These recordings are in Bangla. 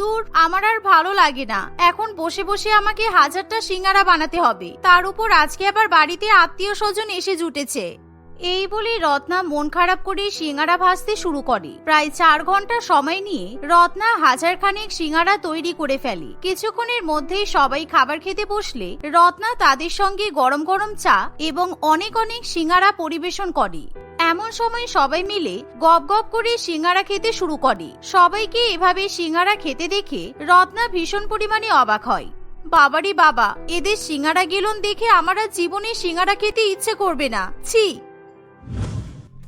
দূর, আমার আর ভালো লাগে না। এখন বসে বসে আমাকে হাজারটা সিঙ্গারা বানাতে হবে। তার উপর আজকে আবার বাড়িতে আত্মীয় স্বজন এসে জুটেছে। এই বলে রত্না মন খারাপ করে সিঙ্গারা ভাজতে শুরু করে। প্রায় চার ঘণ্টা সময় নিয়ে রত্না হাজার খানেক সিঙ্গারা তৈরি করে ফেলে। কিছুক্ষণের মধ্যেই সবাই খাবার খেতে বসলে রত্না তাদের সঙ্গে গরম গরম চা এবং অনেক অনেক সিঙ্গারা পরিবেশন করে। এমন সময় সবাই মিলে গপ গপ করে সিঙ্গারা খেতে শুরু করে। সবাইকে এভাবে সিঙ্গারা খেতে দেখে রত্না ভীষণ পরিমাণে অবাক হয়। বাবারি বাবা, এদের সিঙ্গারা গেলন দেখে আমার জীবনে সিঙ্গারা খেতে ইচ্ছে করবে না। ছি!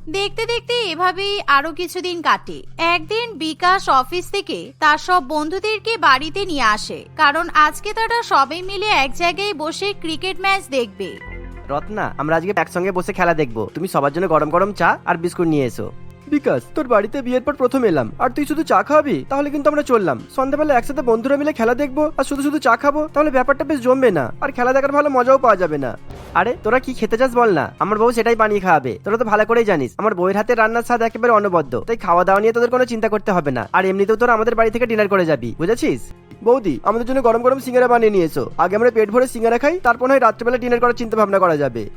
দেখতে দেখতে এভাবেই আরও কিছুদিন কাটে। একদিন বিকাশ অফিস থেকে তার সব বন্ধুদেরকে বাড়িতে নিয়ে আসে, কারণ আজকে তারা সবাই মিলে এক জায়গায় বসে ক্রিকেট ম্যাচ দেখবে। রত্না, আমরা আজকে একসঙ্গে বসে খেলা দেখব। তুমি সবার জন্য গরম গরম চা আর বিস্কুট নিয়ে এসো। বিকাশ, তোর বাড়িতে বিয়ের পর প্রথম এলাম। আর তুই শুধু চা খাওয়াবি? তাহলে কিন্তু আমরা চললাম। সন্ধ্যাবেলা একসাথে বন্ধুরা মিলে খেলা দেখব আর শুধু শুধু চা খাব, তাহলে ব্যাপারটা বেশ জমবে না। আর খেলা দেখার ভালো মজাও পাওয়া যাবে না। আরে, তোরা কি খেতে চাস বল না। আমার বউ সেটাই বানিয়ে খাওয়াবে। তোরা তো ভালো করেই জানিস, আমার বউয়ের হাতে রান্নার স্বাদ একেবারে অনবদ্য। তাই খাওয়া দাওয়া নিয়ে তোদের কোনো চিন্তা করতে হবে না। আর এমনিতেও তোরা আমাদের বাড়ি থেকে ডিনার করে যাবি, বুঝেছিস? বৌদি, আমাদের জন্য গরম গরম সিঙ্গারা বানিয়ে নিয়ে এসো আগে আমরা পেট ভরে সিঙ্গারা খাই, তারপর হয় রাত্রেবেলা ডিনার করার চিন্তা ভাবনা করা যাবে।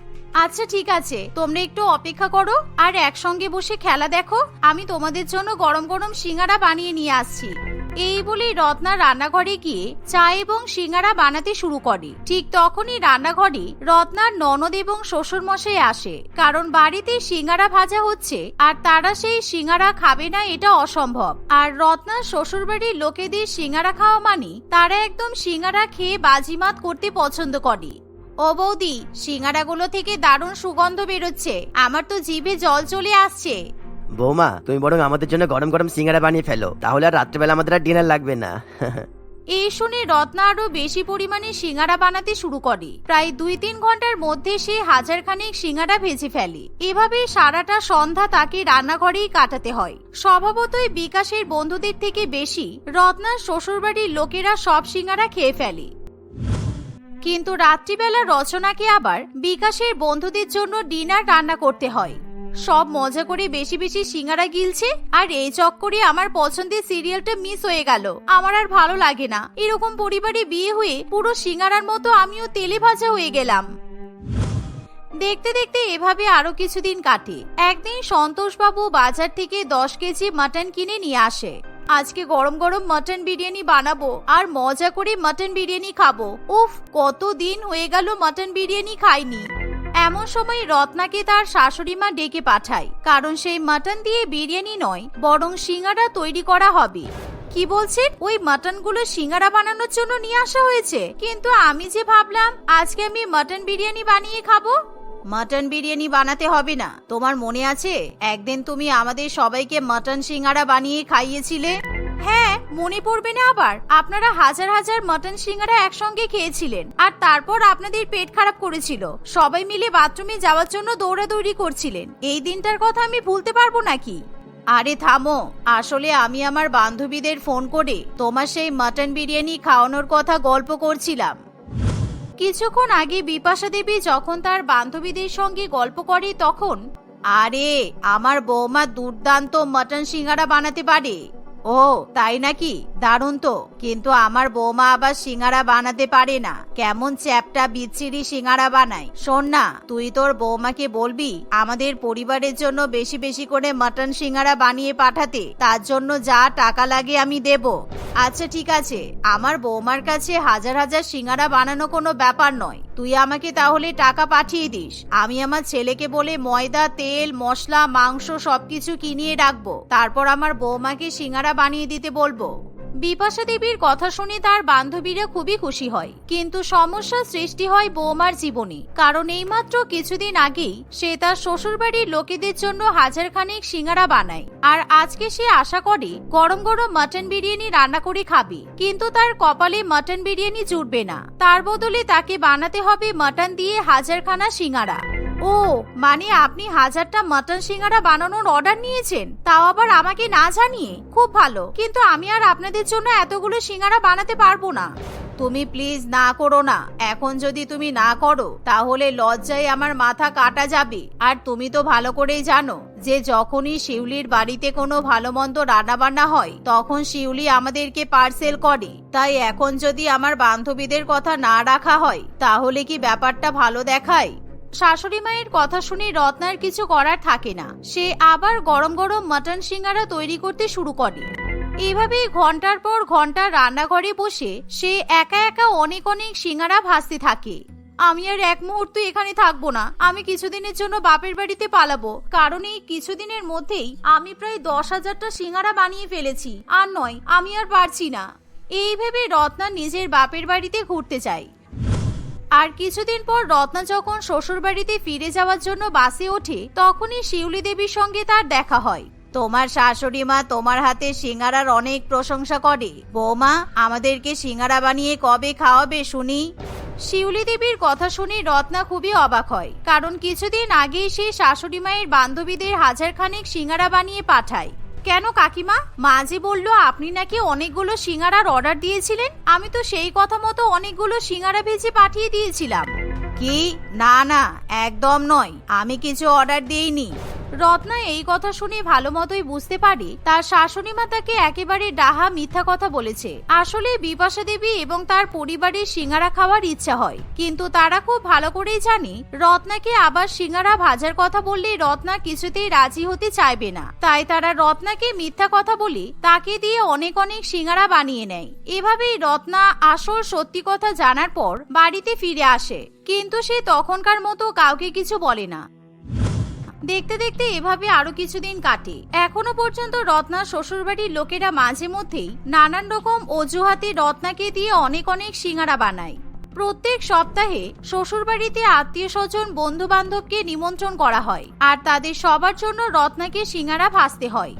আচ্ছা ঠিক আছে। তোমরা একটু অপেক্ষা করো আর একসঙ্গে বসে খেলা দেখো। আমি তোমাদের জন্য গরম গরম সিঙ্গারা বানিয়ে নিয়ে আসছি। এই বলেই রত্না রান্নাঘরে গিয়ে চা এবং সিঙ্গারা বানাতে শুরু করে। ঠিক তখনই রান্নাঘরে রত্নার ননদ এবং শ্বশুর মশাই আসে। কারণ বাড়িতে সিঙ্গারা ভাজা হচ্ছে আর তারা সেই সিঙ্গারা খাবে না এটা অসম্ভব। আর রত্নার শ্বশুরবাড়ির লোকেদের সিঙ্গারা খাওয়া মানে তারা একদম সিঙ্গারা খেয়ে বাজিমাত করতে পছন্দ করে। ও বৌদি সিঙ্গারাগুলো থেকে দারুণ সুগন্ধ বেরোচ্ছে। আমার তো জিভে জল চলে আসছে। বৌমা তুমি বরং আমাদের জন্য গরম গরম সিঙ্গারা বানিয়ে ফেলো। তাহলে আর রাত্রেবেলা আমাদের আর ডিনার লাগবে না। এই শুনে রত্না আরও বেশি পরিমাণে সিঙ্গারা বানাতে শুরু করে। প্রায় দুই তিন ঘণ্টার মধ্যে সে হাজার খানেক সিঙ্গারা ভেজে ফেলে। এভাবে সারাটা সন্ধ্যা তাকে রান্নাঘরেই কাটাতে হয়। স্বভাবতই বিকাশের বন্ধুদের থেকে বেশি রত্নার শ্বশুরবাড়ির লোকেরা সব সিঙ্গারা খেয়ে ফেলে। কিন্তু রাত্রিবেলা রচনাকে আবার বিকাশের বন্ধুদের জন্য ডিনার রান্না করতে হয়? সব মজা করে বেশি বেশি সিঙ্গারা গিলছে আর এই চক্করে আমার পছন্দের সিরিয়ালটা মিস হয়ে গেল। আমার আর ভালো লাগে না। এরকম পরিবারে বিয়ে হয়ে পুরো সিঙ্গারার মতো আমিও তেলে ভাজা হয়ে গেলাম। দেখতে দেখতে এভাবে আরও কিছুদিন কাটে। একদিন সন্তোষবাবু বাজার থেকে দশ কেজি মাটন কিনে নিয়ে আসে। আজকে গরম গরম মটন বিরিয়ানি বানাবো আর মজা করে মটন বিরিয়ানি খাব। উফ, কত দিন হয়ে গেল মটন বিরিয়ানি খাইনি। এমন সময় রত্নাকে তার শাশুড়ি মা ডেকে পাঠায়, কারণ সেই মাটন দিয়ে বিরিয়ানি নয়, বরং সিঙ্গারা তৈরি করা হবে। কি বলছেন? ওই মাটনগুলো সিঙ্গারা বানানোর জন্য নিয়ে আসা হয়েছে। কিন্তু আমি যে ভাবলাম, আজকে আমি মাটন বিরিয়ানি বানিয়ে খাব? মটন বিরিয়ানি বানাতে হবে না। তোমার মনে আছে? একদিন তুমি আমাদের সবাইকে মাটন সিঙ্গারা বানিয়ে খাইয়েছিলে? হ্যাঁ মনে পড়বে না আবার। আপনারা হাজার হাজার মটন সিঙ্গারা একসঙ্গে খেয়েছিলেন। আর তারপর আপনাদের পেট খারাপ করেছিল। সবাই মিলে বাথরুমে যাওয়ার জন্য দৌড়াদৌড়ি করছিলেন। এই দিনটার কথা আমি ভুলতে পারব নাকি? আরে থামো। আসলে আমি আমার বান্ধবীদের ফোন করে তোমার সেই মটন বিরিয়ানি খাওয়ানোর কথা গল্প করছিলাম। কিছুক্ষণ আগে বিপাশা দেবী যখন তার বান্ধবীদের সঙ্গে গল্প করে, তখন, আরে, আমার বৌমা দুর্দান্ত মটন সিঙ্গারা বানাতে পারে। ও, তাই নাকি? দারুণ তো। কিন্তু আমার বৌমা আবার সিঙ্গারা বানাতে পারে না। কেমন চ্যাপটা, বিচ্ছিরি সিঙ্গারা বানায়। শোন না, তুই তোর বৌমাকে বলবি, আমাদের পরিবারের জন্য বেশি বেশি করে মটন সিঙ্গারা বানিয়ে পাঠাতে। তার জন্য যা টাকা লাগে আমি দেব। আচ্ছা ঠিক আছে। আমার বৌমার কাছে হাজার হাজার সিঙ্গারা বানানো কোনো ব্যাপার নয়। তুই আমাকে তাহলে টাকা পাঠিয়ে দিস। আমি আমার ছেলেকে বলে ময়দা, তেল, মশলা, মাংস সবকিছু কিনিয়ে রাখব। তারপর আমার বৌমাকে সিঙ্গারা বানিয়ে দিতে বলব। বিপাশা দেবীর কথা শুনে তার বান্ধবীরা খুবই খুশি হয়। কিন্তু সমস্যা সৃষ্টি হয় বৌমার জীবনে। কারণ এইমাত্র কিছুদিন আগেই সে তার শ্বশুরবাড়ির লোকেদের জন্য হাজার খানেক সিঙ্গারা বানায়। আর আজকে সে আশা করে, গরম গরম মাটন বিরিয়ানি রান্না করে খাবে। কিন্তু তার কপালে মটন বিরিয়ানি জুটবে না। তার বদলে তাকে বানাতে হবে মাটন দিয়ে হাজারখানা সিঙ্গারা। ও মানে আপনি হাজারটা মটন সিঙ্গারা বানানোর অর্ডার নিয়েছেন? তাও আবার আমাকে না জানিয়ে? খুব ভালো। কিন্তু আমি আর আপনাদের জন্য এতগুলো সিঙ্গারা বানাতে পারব না। তুমি প্লিজ না করো না। এখন যদি তুমি না করো, তাহলে লজ্জায় আমার মাথা কাটা যাবে। আর তুমি তো ভালো করেই জানো যে যখনই শিউলির বাড়িতে কোনো ভালো মন্দ রান্নাবান্না হয়, তখন শিউলি আমাদেরকে পার্সেল করে। তাই এখন যদি আমার বান্ধবীদের কথা না রাখা হয়, তাহলে কি ব্যাপারটা ভালো দেখায়? শাশুড়ি মায়ের কথা শুনে রত্নার কিছু করার থাকে না। সে আবার গরম গরম মাটন সিঙ্গারা তৈরি করতে শুরু করে। এভাবেই ঘণ্টার পর ঘণ্টা রান্নাঘরে বসে সে একা একা অনেক অনেক সিঙ্গারা ভাসতে থাকে। আমি আর এক মুহূর্ত এখানে থাকব না। আমি কিছুদিনের জন্য বাপের বাড়িতে পালাবো। কারণ এই কিছুদিনের মধ্যেই আমি প্রায় দশ হাজারটা সিঙ্গারা বানিয়ে ফেলেছি। আর নয়, আমি আর পারছি না। এই ভেবে রত্না নিজের বাপের বাড়িতে ঘুরতে যায়। আর কিছুদিন পর রত্না যখন শ্বশুর বাড়িতে ফিরে যাওয়ার জন্য বাসে ওঠে, তখনই শিউলি দেবীর সঙ্গে তার দেখা হয়। তোমার শাশুড়ি মা তোমার হাতে সিঙ্গারার অনেক প্রশংসা করে। বৌমা, আমাদেরকে সিঙ্গারা বানিয়ে কবে খাওয়াবে শুনি? শিউলি দেবীর কথা শুনে রত্না খুবই অবাক হয়, কারণ কিছুদিন আগেই সে শাশুড়ি মায়ের বান্ধবীদের হাজার খানেক সিঙ্গারা বানিয়ে পাঠায়। কেন কাকিমা? মা যে বলল আপনি নাকি অনেকগুলো সিঙ্গারার অর্ডার দিয়েছিলেন, আমি তো সেই কথা মতো অনেকগুলো সিঙ্গারা ভেজে পাঠিয়ে দিয়েছিলাম। কি? না না, একদম নয়। আমি কিছু অর্ডার দিইনি। রত্না এই কথা শুনে ভালো মতোই বুঝতে পারে। তার শাশুড়ি মা তাকে একেবারে ডাহা মিথ্যা কথা বলেছে। আসলে বিপাশা দেবী এবং তার পরিবারের সিঙ্গারা খাওয়ার ইচ্ছা হয়। কিন্তু তারা খুব ভালো করেই জানে, রত্নাকে আবার সিঙ্গারা ভাজার কথা বললে রত্না কিছুতেই রাজি হতে চাইবে না। তাই তারা রত্নাকে মিথ্যা কথা বলে তাকে দিয়ে অনেক অনেক সিঙ্গারা বানিয়ে নেয়। এভাবেই রত্না আসল সত্যি কথা জানার পর বাড়িতে ফিরে আসে। কিন্তু সে তখনকার মতো কাউকে কিছু বলে না। দেখতে দেখতে এভাবে আরও কিছুদিন কাটে। এখনও পর্যন্ত রত্না শ্বশুরবাড়ির লোকেরা মাঝে মধ্যেই নানান রকম অজুহাতে রত্নাকে দিয়ে অনেক অনেক সিঙ্গারা বানায়। প্রত্যেক সপ্তাহে শ্বশুরবাড়িতে আত্মীয় স্বজন বন্ধু বান্ধবকে নিমন্ত্রণ করা হয়, আর তাদের সবার জন্য রত্নাকে সিঙ্গারা ভাসতে হয়।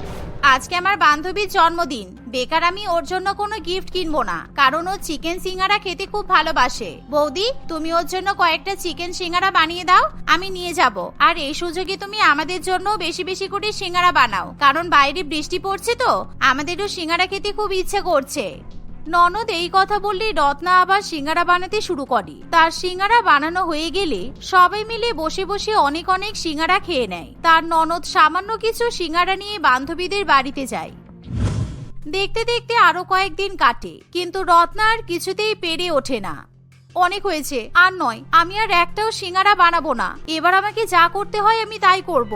আজকে আমার বান্ধবীর জন্মদিন। বেকার আমি ওর জন্য কোনো গিফট কিনবো না, কারণ ও চিকেন সিঙ্গারা খেতে খুব ভালোবাসে। বৌদি, তুমি ওর জন্য কয়েকটা চিকেন সিঙ্গারা বানিয়ে দাও, আমি নিয়ে যাব। আর এই সুযোগে তুমি আমাদের জন্য বেশি বেশি করে সিঙ্গারা বানাও, কারণ বাইরে বৃষ্টি পড়ছে তো, আমাদেরও সিঙ্গারা খেতে খুব ইচ্ছে করছে। ননদ এই কথা বললেই রত্না আবার সিঙ্গারা বানাতে শুরু করে। তার সিঙ্গারা বানানো হয়ে গেলে সবাই মিলে বসে বসে অনেক অনেক সিঙ্গারা খেয়ে নেয়। তার ননদ সামান্য কিছু সিঙ্গারা নিয়ে বান্ধবীদের বাড়িতে যায়। দেখতে দেখতে আরও কয়েকদিন কাটে, কিন্তু রত্না আর কিছুতেই পেরে ওঠে না। অনেক হয়েছে, আর নয়, আমি আর একটাও সিঙ্গারা বানাবো না। এবার আমাকে যা করতে হয় আমি তাই করব।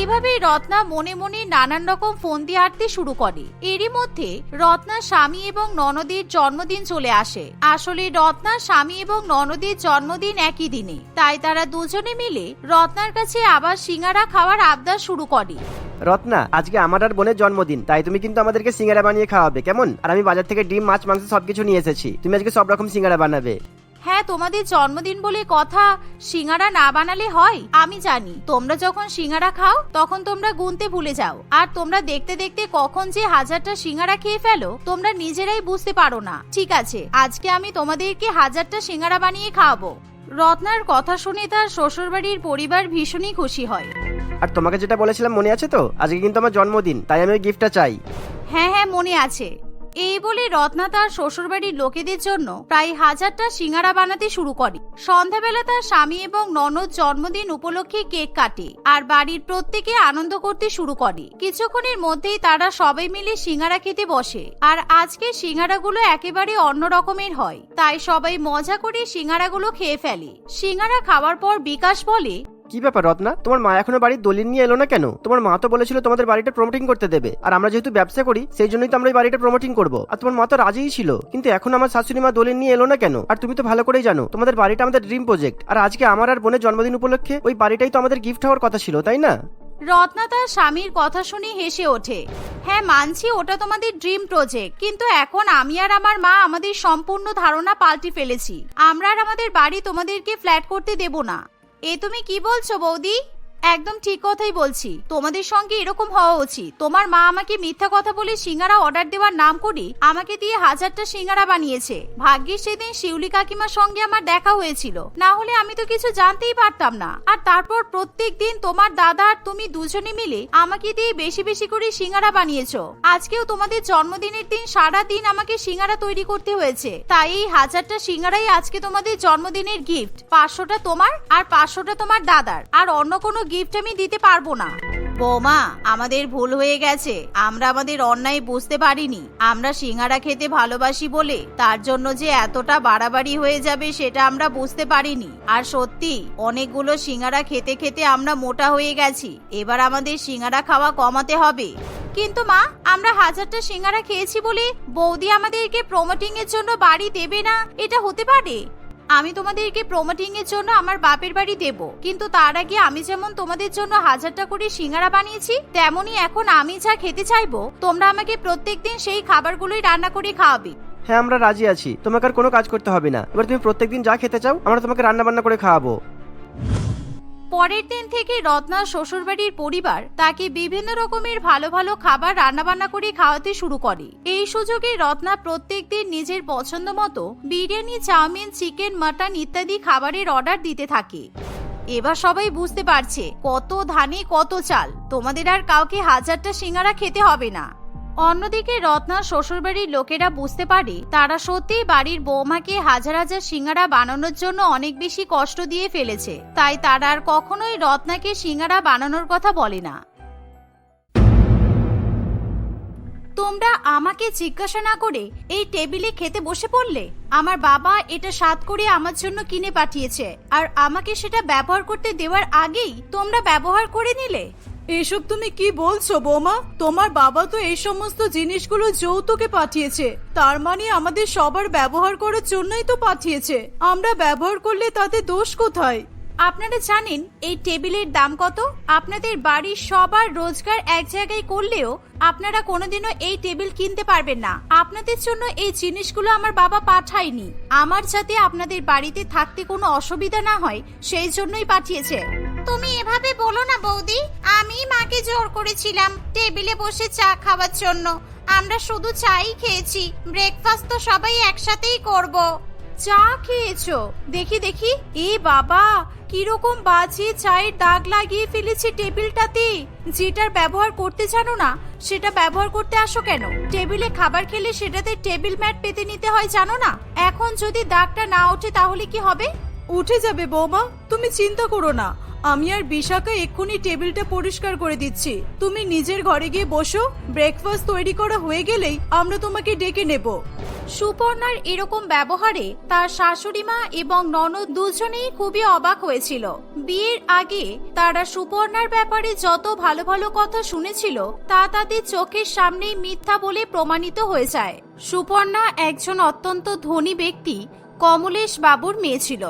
এভাবেই রত্না মনে মনে নানান রকম ফোন দিয়ে আটতে শুরু করে। এরই মধ্যে রত্নার স্বামী এবং ননদীর জন্মদিন চলে আসে। আসলে রত্নার স্বামী এবং ননদীর জন্মদিন একই দিনে। তাই তারা দুজনে মিলে রত্নার কাছে আবার সিঙ্গারা খাওয়ার আবদার শুরু করে। রত্না, আজকে আমার আর বোনের জন্মদিন, তাই তুমি কিন্তু আমাদেরকে সিঙ্গারা বানিয়ে খাওয়াবে, কেমন? আর আমি বাজার থেকে ডিম, মাছ, মাংস সবকিছু নিয়ে এসেছি। তুমি আজকে সব রকম সিঙ্গারা বানাবে। হ্যাঁ তোমাদের জন্মদিন বলে কথা সিঙ্গারা না বানালে হয়? আমি জানি। তোমরা যখন সিঙ্গারা খাও তখন তোমরা গুনতে ভুলে যাও। আর তোমরা দেখতে দেখতে কখন যে হাজারটা সিঙ্গারা খেয়ে ফেলো তোমরা নিজেরাই বুঝতে পারো না। ঠিক আছে আজকে আমি তোমাদেরকে হাজারটা সিঙ্গারা বানিয়ে খাওয়াবো। রত্নার কথা শুনে তার শ্বশুরবাড়ির পরিবার ভীষণই খুশি হয়। আর তোমাকে যেটা বলেছিলাম মনে আছে তো? আজকে কিন্তু আমার জন্মদিন তাই আমি ওই গিফটটা চাই। হ্যাঁ হ্যাঁ মনে আছে। এই বলে রত্না তার শ্বশুরবাড়ির লোকেদের জন্য প্রায় হাজারটা সিঙ্গারা বানাতে শুরু করে। সন্ধ্যাবেলা তার স্বামী এবং ননদ জন্মদিন উপলক্ষে কেক কাটে আর বাড়ির প্রত্যেকে আনন্দ করতে শুরু করে। কিছুক্ষণের মধ্যেই তারা সবাই মিলে সিঙ্গারা খেতে বসে আর আজকে সিঙ্গারাগুলো একেবারে অন্য রকমের হয়। তাই সবাই মজা করে সিঙ্গারাগুলো খেয়ে ফেলে। সিঙ্গারা খাওয়ার পর বিকাশ বলে কি ব্যাপার, রত্না? তোমার মা এখনও বাড়ির দলিল নিয়ে এলো না কেন? তোমার মা তো বলেছিল তোমাদের বাড়িটা প্রমোটিং করতে দেবে। আর আমরা যেহেতু ব্যবসা করি, সেই জন্যই তো আমরা এই বাড়িটা প্রমোটিং করব। আর তোমার মা তো রাজিই ছিল। কিন্তু এখন আমার শাশুড়ি মা দলিল নিয়ে এলো না কেন? আর তুমি তো ভালো করেই জানো, তোমাদের বাড়িটা আমাদের ড্রিম প্রজেক্ট আর আজকে আমার আর বোনের জন্মদিন উপলক্ষে ওই বাড়িটাই তো আমাদের গিফট হওয়ার কথা ছিল, তাই না? রত্না তার স্বামীর কথা শুনে হেসে ওঠে। হ্যাঁ মানছি ওটা তোমাদের ড্রিম প্রজেক্ট কিন্তু এখন আমি আর আমার মা আমাদের সম্পূর্ণ ধারণা পাল্টে ফেলেছি। আমরা আর আমাদের বাড়ি তোমাদেরকে ফ্ল্যাট করতে দেব না। এ তুমি কি বলছো বৌদি? একদম ঠিক কথাই বলছি। তোমাদের সঙ্গে এরকম হওয়া উচিত। তোমার মা আমাকে মিথ্যা কথা বলে সিঙ্গারা অর্ডার দেওয়ার নাম করে আমাকে দিয়ে হাজারটা সিঙ্গারা বানিয়েছে। ভাগ্যিস সেদিন শিউলি কাকিমার সঙ্গে আমার দেখা হয়েছিল। না হলে আমি তো কিছু জানতেই পারতাম না। আর তারপর প্রত্যেক দিন তোমার দাদা আর তুমি দুজনে মিলে আমাকে দিয়ে বেশি বেশি করে সিঙ্গারা বানিয়েছো। আজকেও তোমাদের জন্মদিনের দিন সারা দিন আমাকে সিঙ্গারা তৈরি করতে হয়েছে। তাই এই হাজারটা সিঙ্গারাই আজকে তোমাদের জন্মদিনের গিফট পাঁচশোটা তোমার আর পাঁচশোটা তোমার দাদার। আর অন্য কোনো গিফট আমি দিতে পারব না। বৌমা আমাদের ভুল হয়ে গেছে। আমরা আমাদের অন্যায় বুঝতে পারিনি। আমরা সিঙ্গারা খেতে ভালোবাসি বলে তার জন্য যে এতটা বাড়াবাড়ি হয়ে যাবে সেটা আমরা বুঝতে পারিনি। আর সত্যি অনেকগুলো সিঙ্গারা খেতে খেতে আমরা মোটা হয়ে গেছি। এবার আমাদের সিঙ্গারা খাওয়া কমাতে হবে। কিন্তু মা আমরা হাজারটা সিঙ্গারা খেয়েছি বলে বৌদি আমাদেরকে প্রমোটিং এর জন্য বাড়ি দেবে না? এটা হতে পারে? আমি তোমাদেরকে প্রমোটিং এর জন্য আমার বাপের বাড়ি দেব। কিন্তু তার আগে আমি যেমন তোমাদের জন্য হাজারটা করে সিঙ্গারা বানিয়েছি, তেমনি এখন আমি যা খেতে চাইব, তোমরা আমাকে প্রত্যেকদিন সেই খাবারগুলোই রান্না করে খাওয়াবে। হ্যাঁ আমরা রাজি আছি। তোমাকে আর কোনো কাজ করতে হবে না। এবার তুমি প্রত্যেকদিন যা খেতে চাও, আমরা তোমাকে রান্না বান্না করে খাওয়াবো। পরের দিন থেকে রত্নার শ্বশুরবাড়ির পরিবার তাকে বিভিন্ন রকমের ভালো ভালো খাবার রান্নাবান্না করে খাওয়াতে শুরু করে। এই সুযোগে রত্না প্রত্যেক দিন নিজের পছন্দ মতো বিরিয়ানি, চাউমিন, চিকেন, মাটন ইত্যাদি খাবারের অর্ডার দিতে থাকে। এবার সবাই বুঝতে পারছে কত ধানে কত চাল। তোমাদের আর কাউকে হাজারটা সিঙ্গারা খেতে হবে না। অন্যদিকে রত্নার শ্বশুরবাড়ির লোকেরা বুঝতে পারে, তারা সত্যি বাড়ির বৌমাকে হাজার হাজার সিঙ্গারা বানানোর জন্য অনেক বেশি কষ্ট দিয়ে ফেলেছে। তাই তারা আর কখনোই রত্নাকে সিঙ্গারা বানানোর কথা বলে না। তোমরা আমাকে জিজ্ঞাসা না করে এই টেবিলে খেতে বসে পড়লে? আমার বাবা এটা স্বাদ করে আমার জন্য কিনে পাঠিয়েছে, আর আমাকে সেটা ব্যবহার করতে দেওয়ার আগেই তোমরা ব্যবহার করে নিলে? এসব তুমি কি বলছো, বোমা? তোমার বাবা তো এই সমস্ত জিনিসগুলো যৌতুকে পাঠিয়েছে। তার মানে আমাদের সবার ব্যবহার করার জন্যই তো পাঠিয়েছে। আমরা ব্যবহার করলে তাতে দোষ কোথায়? আপনারা জানেন, এই টেবিলের দাম কত? আপনাদের বাড়ির সবার রোজগার এক জায়গায় করলেও আপনারা কোনোদিনও এই টেবিল কিনতে পারবেন না। আপনাদের জন্য এই জিনিসগুলো আমার বাবা পাঠায়নি। আমার যাতে আপনাদের বাড়িতে থাকতে কোনো অসুবিধা না হয়, সেই জন্যই পাঠিয়েছে। তুমি এভাবে বলো না বৌদি। আমি মাকে জোর করেছিলাম টেবিলে বসে চা খাওয়ার জন্য। আমরা শুধু চাই খেয়েছি। ব্রেকফাস্ট তো সবাই একসাথেই করব। চা খেয়েছো? দেখি দেখি। এ বাবা কীরকম বাজে চায়ের দাগ লাগিয়ে ফেলেছি টেবিলটাতে। যেটার ব্যবহার করতে জানো না সেটা ব্যবহার করতে আসো কেন? টেবিলে খাবার খেলে সেটাতে টেবিল ম্যাট পেতে নিতে হয় জানো না? এখন যদি দাগটা না ওঠে তাহলে কি হবে? উঠে যাবে বৌমা তুমি চিন্তা করো না। আমি আর বিশাখা এক্ষুনি টেবিলটা পরিষ্কার করে দিচ্ছি। তুমি নিজের ঘরে গিয়ে বসো ব্রেকফাস্ট তৈরি করা হয়ে গেলেই আমরা তোমাকে ডেকে নেব। সুপর্ণার এরকম ব্যবহারে তার শাশুড়ি মা এবং ননদ দুজনেই খুবই অবাক হয়েছিল। বিয়ের আগে তারা সুপর্ণার ব্যাপারে যত ভালো ভালো কথা শুনেছিল, তা তাদের চোখের সামনেই মিথ্যা বলে প্রমাণিত হয়ে যায়। সুপর্ণা একজন অত্যন্ত ধনী ব্যক্তি কমলেশ বাবুর মেয়ে ছিল।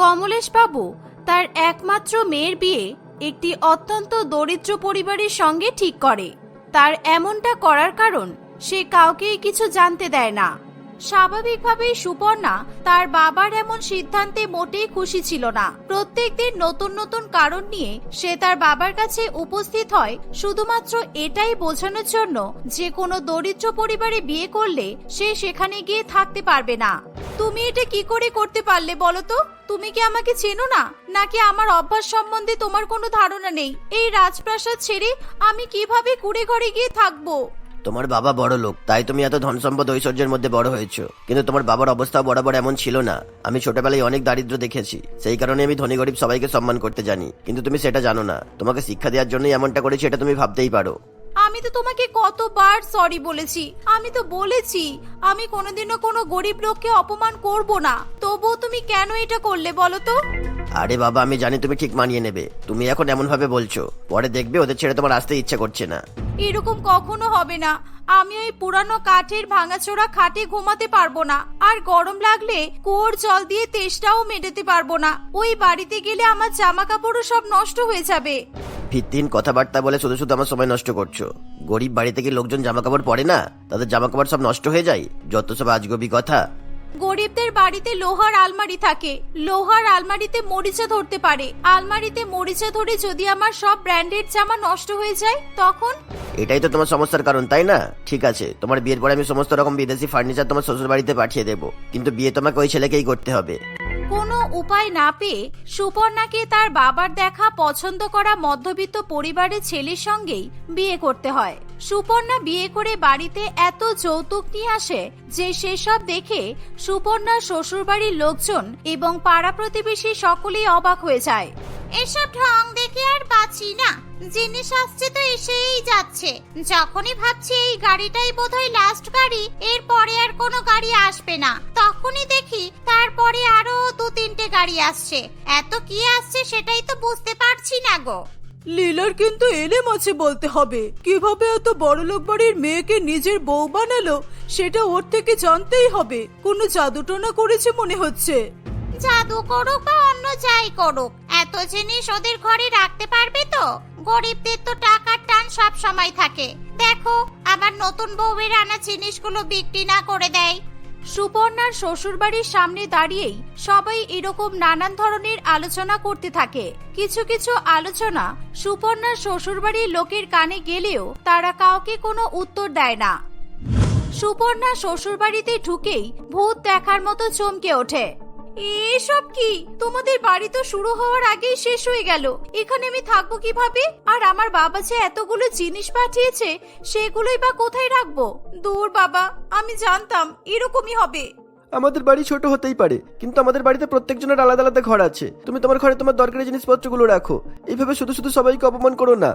কমলেশ বাবু তার একমাত্র মেয়ের বিয়ে একটি অত্যন্ত দরিদ্র পরিবারের সঙ্গে ঠিক করে। তার এমনটা করার কারণ সে কাউকেই কিছু জানতে দেয় না। স্বাভাবিকভাবেই সুপর্ণা তার বাবার এমন সিদ্ধান্তে মোটেই খুশি ছিল না। প্রত্যেকদিন নতুন নতুন কারণ নিয়ে সে তার বাবার কাছে উপস্থিত হয় শুধুমাত্র এটাই বোঝানোর জন্য যে কোনো দরিদ্র পরিবারে বিয়ে করলে সে সেখানে গিয়ে থাকতে পারবে না। তুমি এটা কি করে করতে পারলে বলো তো? তুমি কি আমাকে চেনো না? নাকি আমার অভ্যাস সম্বন্ধে তোমার কোনো ধারণা নেই? এই রাজপ্রাসাদ ছেড়ে আমি কীভাবে কুড়ে ঘরে গিয়ে থাকব? তোমার বাবা বড় লোক তাই তুমি এত ধন সম্পদ ঐশ্বর্যের মধ্যে বড় হয়েছো। কিন্তু তোমার বাবার অবস্থা বরাবর এমন ছিল না। আমি ছোটবেলায় অনেক দারিদ্র দেখেছি। সেই কারণে আমি ধনী গরিব সবাইকে সম্মান করতে জানি। কিন্তু তুমি সেটা জানো না। তোমাকে শিক্ষা দেওয়ার জন্যই এমনটা করেছি এটা তুমি ভাবতেই পারো। আমি তো তোমাকে কতবার সরি বলেছি। আমি তো বলেছি আমি কোনোদিনও কোনো গরিব লোককে অপমান করব না। তবুও তুমি কেন এটা করলে বলো তো? আরে বাবা আমি জানি তুমি ঠিক মানিয়ে নেবে। তুমি এখন এমন ভাবে বলছো। পরে দেখবে ওদের ছেড়ে তোমার আসতে ইচ্ছে করছে না। এরকম কখনো হবে না। আমি ওই পুরানো কাঠের ভাঙাচোরা খাটে ঘুমাতে পারব না। আর গরম লাগলে কুয়োর জল দিয়ে তেষ্টাও মেটাতে পারব না। ওই বাড়িতে গেলে আমার জামা কাপড়ও সব নষ্ট হয়ে যাবে। ভিত্তিহীন কথাবার্তা বলে শুধু শুধু আমার সময় নষ্ট করছ। গরিব বাড়িতে কি লোকজন জামা কাপড় পরে না? তাদের জামা কাপড় সব নষ্ট হয়ে যায়? যত সব আজগবি কথা। গরিবদের বাড়িতে লোহার আলমারি থাকে। লোহার আলমারিতে মরিচা ধরতে পারে। আলমারিতে মরিচা ধরে যদি আমার সব ব্র্যান্ডেড জামা নষ্ট হয়ে যায়, তখন? এটাই তো তোমার সমস্যার কারণ, তাই না? ঠিক আছে, তোমার বিয়ের পরে আমি সমস্ত রকম বিদেশি ফার্নিচার তোমার শ্বশুর বাড়িতে পাঠিয়ে দেবো। কিন্তু বিয়ে তোমাকে ওই ছেলেকেই করতে হবে। কোনো উপায় না পেয়ে সুপর্ণাকে তার বাবার দেখা পছন্দ করা মধ্যবিত্ত পরিবারের ছেলের সঙ্গেই বিয়ে করতে হয়। সুপর্ণা বিয়ে করে বাড়িতে এত যৌতুক নিয়ে আসে যে সেসব দেখে সুপর্ণার শ্বশুরবাড়ির লোকজন এবং পাড়া প্রতিবেশী সকলেই অবাক হয়ে যায়। এসব ঢং দেখে আর বাঁচি না। জিনিস আসছে তো এসেই যাচ্ছে। যখনই ভাবছি এই গাড়িটাই বোধহয় লাস্ট গাড়ি, এরপরে আর কোনো গাড়ি আসবে না। তখনই দেখি তারপরে আরও দু তিনটে গাড়ি আসছে। এত কি আসছে সেটাই তো বুঝতে পারছি না গো। লীলার কিন্তু এলেম আছে বলতে হবে। কীভাবে এত বড় লোক বাড়ির মেয়েকে নিজের বউ বানালো, সেটা ওর থেকে জানতেই হবে। কোনো জাদুটনা করেছে মনে হচ্ছে। জাদু করুক বা অন্য যাই করুক, এত জিনিস ওদের ঘরে রাখতে পারবে তো? গরিবদের তো টাকার টান সব সময় থাকে। দেখো আবার নতুন বউয়ের আনা জিনিসগুলো বিক্রি না করে দেয়। সুপর্ণার শ্বশুরবাড়ির সামনে দাঁড়িয়েই সবাই এরকম নানান ধরনের আলোচনা করতে থাকে। কিছু কিছু আলোচনা সুপর্ণার শ্বশুরবাড়ির লোকের কানে গেলেও তারা কাউকে কোনো উত্তর দেয় না। সুপর্ণা শ্বশুরবাড়িতে ঢুকেই ভূত দেখার মতো চমকে ওঠে। এসব কি? তোমাদের বাড়ি তো শুরু হওয়ার আগেই শেষ হয়ে গেল। এখানে আমি থাকব কীভাবে? আর আমার বাবা যে এতগুলো জিনিস পাঠিয়েছে, সেগুলোই বা কোথায় রাখব? দূর বাবা, আমি জানতাম এরকমই হবে। আমাদের বাড়ি ছোট হতেই পারে, কিন্তু আমাদের বাড়িতে প্রত্যেকজনের আলাদা আলাদা ঘর আছে। তুমি তোমার ঘরে তোমার দরকারি জিনিসপত্রগুলো রাখো। এইভাবে শুধু শুধু সবাইকে অপমান করো না।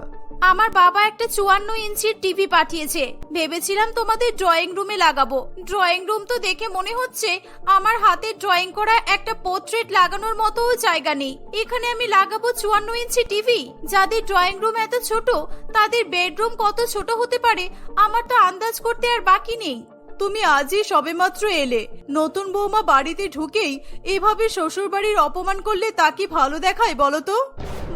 আমার বাবা একটা চুয়ান্ন ইঞ্চির টিভি পাঠিয়েছে। ভেবেছিলাম তোমাদের ড্রয়িং রুমে লাগাবো। ড্রয়িং রুম তো দেখে মনে হচ্ছে আমার হাতে ড্রয়িং করা একটা পোর্ট্রেট লাগানোর মতো জায়গা নেই। এখানে আমি লাগাবো চুয়ান্ন ইঞ্চি টিভি। যাদের ড্রয়িং রুম এত ছোট, তাদের বেডরুম কত ছোট হতে পারে, আমার তো আন্দাজ করতে আর বাকি নেই। তুমি আজই সবেমাত্র এলে। নতুন বৌমা বাড়িতে ঢুকেই এভাবে শ্বশুর বাড়ির অপমান করলে তা কি ভালো দেখায় বলো তো?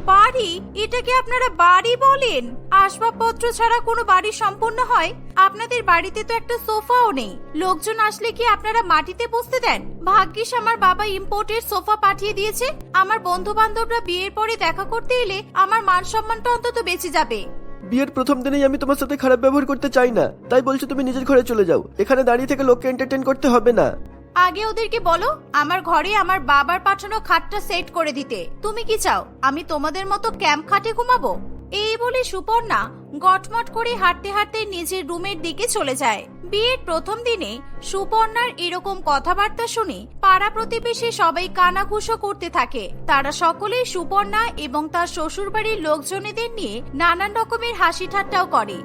বাড়ি? এটাকে আপনারা বাড়ি বলেন? আসবাবপত্র ছাড়া কোনো বাড়ি সম্পূর্ণ হয়? আপনাদের বাড়িতে তো একটা সোফাও নেই। লোকজন আসলে কি আপনারা মাটিতে বসতে দেন? ভাগ্যিস আমার বাবা ইম্পোর্টের সোফা পাঠিয়ে দিয়েছে। আমার বন্ধু বান্ধবরা বিয়ের পরে দেখা করতে এলে আমার মান সম্মানটা অন্তত বেঁচে যাবে। বিয়ের প্রথম দিনেই আমি তোমার সাথে খারাপ ব্যবহার করতে চাই না। তাই বলছো তুমি নিজের ঘরে চলে যাও। এখানে দাঁড়িয়ে থেকে লোককে এন্টারটেন করতে হবে না। আগে ওদেরকে বলো, আমার ঘরে আমার বাবার পাঠানো খাটটা সেট করে দিতে। তুমি কি চাও, আমি তোমাদের মতো ক্যাম্প খাটে ঘুমাবো? এই বলে সুপর্ণা গটমট করে হাঁটতে হাঁটতে নিজের রুমের দিকে চলে যায়। বিয়ের প্রথম দিনে সুপর্ণার এরকম কথাবার্তা শুনে পাড়া প্রতিবেশী সবাই কানাঘুষো করতে থাকে। তারা সকলেই সুপর্ণা এবং তার শ্বশুরবাড়ির লোকজনেদের নিয়ে নানান রকমের হাসি ঠাট্টাও করে।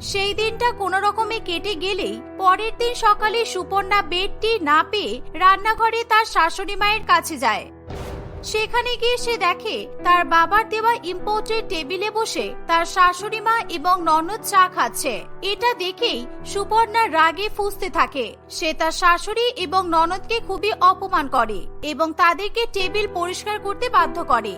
সেই দিনটা কোনো রকমে কেটে গেলেই পরের দিন সকালে সুপর্ণা বেডটি না পেয়ে রান্নাঘরে তার শাশুড়ি মায়ের কাছে যায়। সেখানে গিয়ে সে দেখে তার বাবার দেওয়া ইম্পোর্টের টেবিলে বসে তার শাশুড়ি মা এবং ননদ চা খাচ্ছে। এটা দেখেই সুপর্ণা রাগে ফুঁসতে থাকে। সে তার শাশুড়ি এবং ননদকে খুবই অপমান করে এবং তাদেরকে টেবিল পরিষ্কার করতে বাধ্য করে।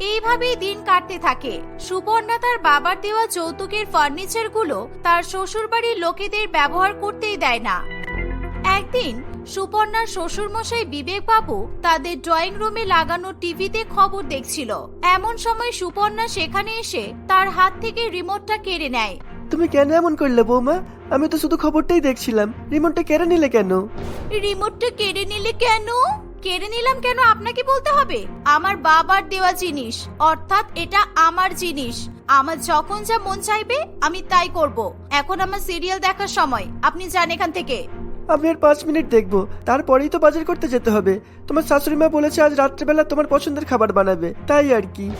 এইভাবেই দিন কাটতে থাকে। সুপর্ণা তার বাবার দেওয়া যৌতুকের ফার্নিচারগুলো তার শ্বশুরবাড়ির লোকেদের ব্যবহার করতেই দেয় না। একদিন সুপর্ণার শ্বশুরমশাই বিবেক বাবু তাদের ড্রয়িং রুমে লাগানো টিভিতে খবর দেখছিল। এমন সময় সুপর্ণা সেখানে এসে তার হাত থেকে রিমোটটা কেড়ে নেয়। তুমি কেন এমন করলে বৌমা? আমি তো শুধু খবরটাই দেখছিলাম। রিমোটটা কেড়ে নিলে কেন? রিমোটটা কেড়ে নিলে কেন? কেড়ে নিলাম কেন আপনাকে বলতে হবে? আমার বাবার দেওয়া জিনিস অর্থাৎ এটা আমার জিনিস। আমার যখন যা মন চাইবে আমি তাই করব। এখন আমার সিরিয়াল দেখার সময় আপনি যান এখান থেকে। আমি আর পাঁচ মিনিট দেখব। তারপরেই তো বাজার করতে যেতে হবে। তোমার শাশুড়ি মা বলেছে আজ রাত্রেবেলা তোমার পছন্দের খাবার বানাবে। তাই আর কি।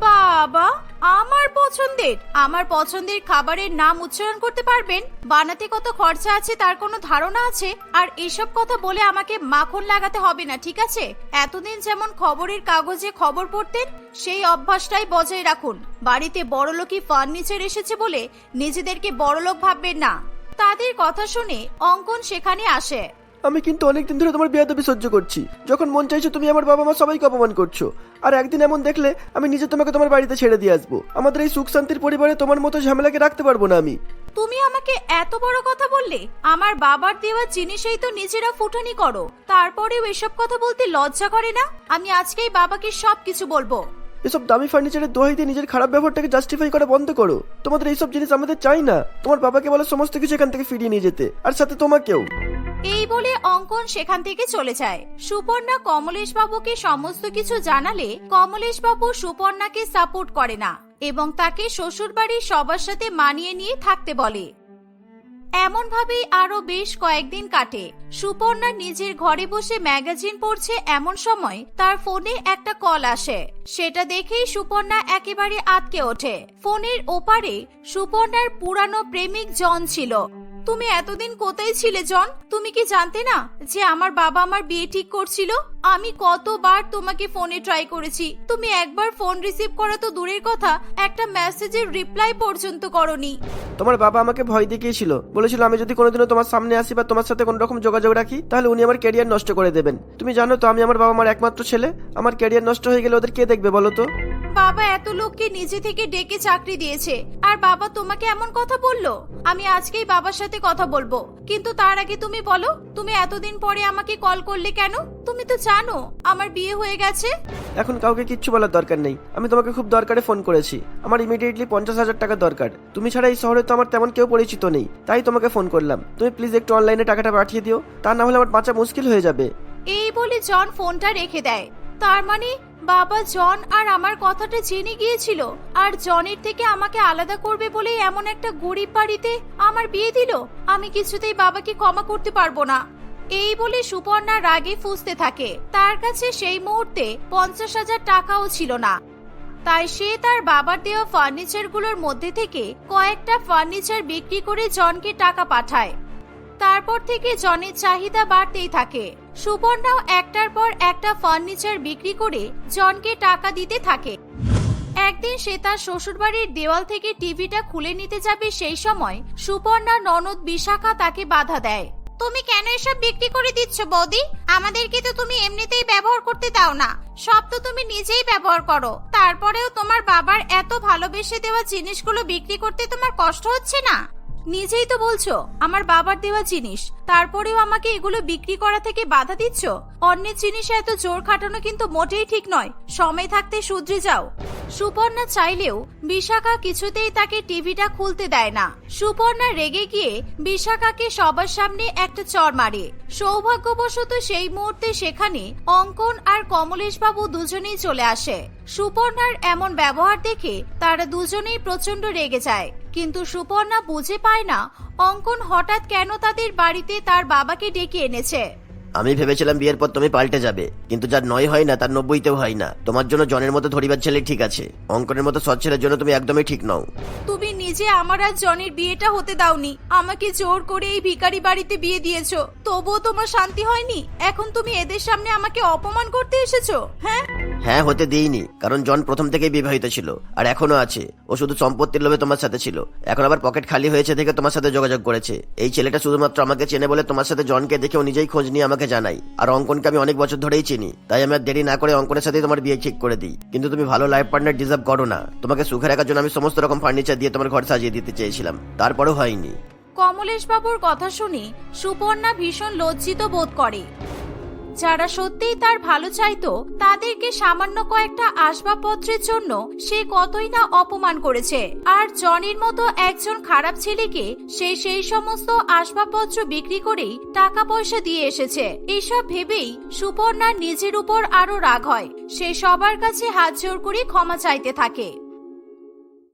বাবা, আমার পছন্দের। আমার পছন্দের খাবারের নাম উচ্চারণ করতে পারবেন? বানাতে কত খরচা আছে তার কোনো ধারণা আছে? আর এসব কথা বলে আমাকে মাখন লাগাতে হবে না, ঠিক আছে? এতদিন যেমন খবরের কাগজে খবর পড়তেন, সেই অভ্যাসটাই বজায় রাখুন। বাড়িতে বড়লোকই ফার্নিচার এসেছে বলে নিজেদেরকে বড়লোক ভাববেন না। তাদের কথা শুনে অঙ্কন সেখানে আসে। আমি কিন্তু অনেকদিন ধরে তোমার বেয়াদবি সহ্য করছি। যখন মন চাইছো তুমি আমার বাবা মা সবাইকে অপমান করছ। আর একদিন এমন দেখলে আমি নিজে তোমাকে তোমার বাড়িতে ছেড়ে দিয়ে আসব। আমাদের এই সুখ শান্তির পরিবারে তোমার মতো ঝামেলাকে রাখতে পারব না আমি। তুমি আমাকে এত বড় কথা বললে? আমার বাবার দেওয়া জিনিসেই তো নিজেরা ফুটানি করো। তারপরেও এসব কথা বলতে লজ্জা করে না? আমি আজকেই বাবাকে সবকিছু বলব। এসব দামি ফার্নিচারের দোহাই দিয়ে নিজের খারাপ ব্যবহারটাকে জাস্টিফাই করা বন্ধ করো। তোমাদের এইসব জিনিস আমাদের চাই না। তোমার বাবাকে বলো সমস্ত কিছু এখান থেকে ফিরিয়ে নিয়ে যেতে, আর সাথে তোমাকেও। এই বলে অঙ্কন সেখান থেকে চলে যায়। সুপর্ণা কমলেশ বাবুকে সমস্ত কিছু জানালে কমলেশ বাবু সুপর্ণাকে সাপোর্ট করে না, এবং তাকে শ্বশুরবাড়ির সবার সাথে মানিয়ে নিয়ে থাকতে বলে। এমন ভাবেই আরও বেশ কয়েকদিন কাটে। সুপর্ণা নিজের ঘরে বসে ম্যাগাজিন পড়ছে এমন সময় তার ফোনে একটা কল আসে। সেটা দেখেই সুপর্ণা একেবারে আটকে ওঠে। ফোনের ওপারে সুপর্ণার পুরানো প্রেমিক জন ছিল। তুমি এতদিন কোথায় ছিলে জন? তুমি কি জানতে না যে আমার বাবা আমার বিয়ে ঠিক করছিল? আমি কতবার তোমাকে ফোনে ট্রাই করেছি। তুমি একবার ফোন রিসিভ করা তো দূরের কথা একটা মেসেজের রিপ্লাই পর্যন্ত করনি। তোমার বাবা আমাকে ভয় দেখিয়েছিল। বলেছিল আমি যদি কোনোদিনও তোমার সামনে আসি বা তোমার সাথে কোনো রকম যোগাযোগ রাখি তাহলে উনি আমার ক্যারিয়ার নষ্ট করে দেবেন। তুমি জানো তো আমি আমার বাবা আমার একমাত্র ছেলে। আমার ক্যারিয়ার নষ্ট হয়ে গেলে ওদের কে দেখবে বলো তো? বাবা এত লোককে নিজে থেকে ডেকে চাকরি দিয়েছে। আর বাবা তোমাকে এমন কথা বলল? আমি আজকেই বাবার সাথে কথা বলব। কিন্তু তার আগে তুমি বলো তুমি এতদিন পরে আমাকে কল করলে কেন? তুমি তো জানো আমার বিয়ে হয়ে গেছে। এখন কাউকে কিচ্ছু বলার দরকার নেই। আমি তোমাকে খুব দরকারে ফোন করেছি। আমার ইমিডিয়েটলি পঞ্চাশ হাজার টাকা দরকার। তুমি ছাড়া এই শহরে তো আমার তেমন কেউ পরিচিত নেই। তাই তোমাকে ফোন করলাম। তুমি প্লিজ একটু অনলাইনে টাকাটা পাঠিয়ে দিও। তা না হলে আমার বাঁচা মুশকিল হয়ে যাবে। এই বলে জন ফোনটা রেখে দেয়। তার মানে বাবা জন আর আমার কথাটা জেনে গিয়েছিল, আর জনের থেকে আমাকে আলাদা করবে বলে এমন একটা গরিব বাড়িতে আমার বিয়ে দিল, আমি কিছুতেই বাবাকে ক্ষমা করতে পারব না। এই বলে সুপর্ণা রাগে ফুসতে থাকে। তার কাছে সেই মুহূর্তে পঞ্চাশ হাজার টাকাও ছিল না। তাই সে তার বাবার দেওয়া ফার্নিচারগুলোর মধ্যে থেকে কয়েকটা ফার্নিচার বিক্রি করে জনকে টাকা পাঠায়। তারপর থেকে জনের চাহিদা বাড়তেই থাকে। সুপর্ণাও একটার পর একটা ফার্নিচার বিক্রি করে জনকে টাকা দিতে থাকে। একদিন সে তার শ্বশুরবাড়ির দেওয়াল থেকে টিভিটা খুলে নিতে যাবে সেই সময় সুপর্ণা ননদ বিশাখা তাকে বাধা দেয়। তুমি কেন এসব বিক্রি করে দিচ্ছ বৌদি? আমাদেরকে তো তুমি এমনিতেই ব্যবহার করতে দাও না। সব তো তুমি নিজেই ব্যবহার করো। তারপরেও তোমার বাবার এত ভালোবেসে দেওয়া জিনিসগুলো বিক্রি করতে তোমার কষ্ট হচ্ছে না? নিজেই তো বলছো, আমার বাবার দেওয়া জিনিস। তারপরেও আমাকে এগুলো বিক্রি করা থেকে বাধা দিচ্ছ? অন্যের জিনিসে এত জোর খাটানো কিন্তু মোটেই ঠিক নয়। সময় থাকতে শুধরে যাও। সুপর্ণা চাইলেও বিশাখা কিছুতেই তাকে টিভিটা খুলতে দেয় না। সুপর্ণা রেগে গিয়ে বিশাখাকে সবার সামনে একটা চর মারে। সৌভাগ্যবশত সেই মুহূর্তে সেখানে অঙ্কন আর কমলেশবাবু দুজনেই চলে আসে। সুপর্ণার এমন ব্যবহার দেখে তারা দুজনেই প্রচণ্ড রেগে যায়। কিন্তু সুপর্ণা বুঝে পায় না অঙ্কন হঠাৎ কেন তাদের বাড়িতে তার বাবাকে ডেকে এনেছে। আমি ভেবেছিলাম বিয়ের পর তুমি পাল্টে যাবে কিন্তু যার নয় হয় না তার নব্বইতেও হয় না। তোমার জন্য জনের মতো ধরিবার ছেলে ঠিক আছে। অঙ্কনের মতো সৎ ছেলের জন্য তুমি একদমই ঠিক নও। তুমি নিজে আমার আর জনের বিয়েটা হতে দাওনি। আমাকে জোর করে এই ভিখারি বাড়িতে বিয়ে দিয়েছ। তবুও তোমার শান্তি হয়নি? এখন তুমি এদের সামনে আমাকে অপমান করতে এসেছ হ্যাঁ? হ্যাঁ হতে দিইনি কারণ জন প্রথম থেকেই বিবাহিত ছিল আর এখনও আছে। ও শুধু সম্পত্তির লোভে তোমার সাথে ছিল। এখন আবার পকেট খালি হয়েছে দেখে তোমার সাথে যোগাযোগ করেছে। এই ছেলেটা শুধুমাত্র আমাকে চেনে বলে তোমার সাথে জনকে দেখে ও নিজেই খোঁজ নিয়ে আমাকে জানাই। আর অঙ্কনকে আমি অনেক বছর ধরেই চিনি, তাই আমি আর দেরি না করে অঙ্কনের সাথে তোমার বিয়ে ঠিক করে দিই। কিন্তু তুমি ভালো লাইফ পার্টনার ডিজার্ভ করো না। তোমাকে সুখে রাখার জন্য আমি সমস্ত রকম ফার্নিচার দিয়ে তোমার ঘর সাজিয়ে দিতে চেয়েছিলাম। তারপরও হয়নি। কমলেশ বাবুর কথা শুনে সুপর্ণা ভীষণ লজ্জিত বোধ করে। যারা সত্যিই তার ভালো চাইতো, তাদেরকে সামান্য কয়েকটা আসবাবপত্রের জন্য সে কতই না অপমান করেছে। আর জনির মতো একজন খারাপ ছেলেকে সে সেই সমস্ত আসবাবপত্র বিক্রি করেই টাকা পয়সা দিয়ে এসেছে। এসব ভেবেই সুপর্ণার নিজের উপর আরও রাগ হয়। সে সবার কাছে হাত জোর করে ক্ষমা চাইতে থাকে।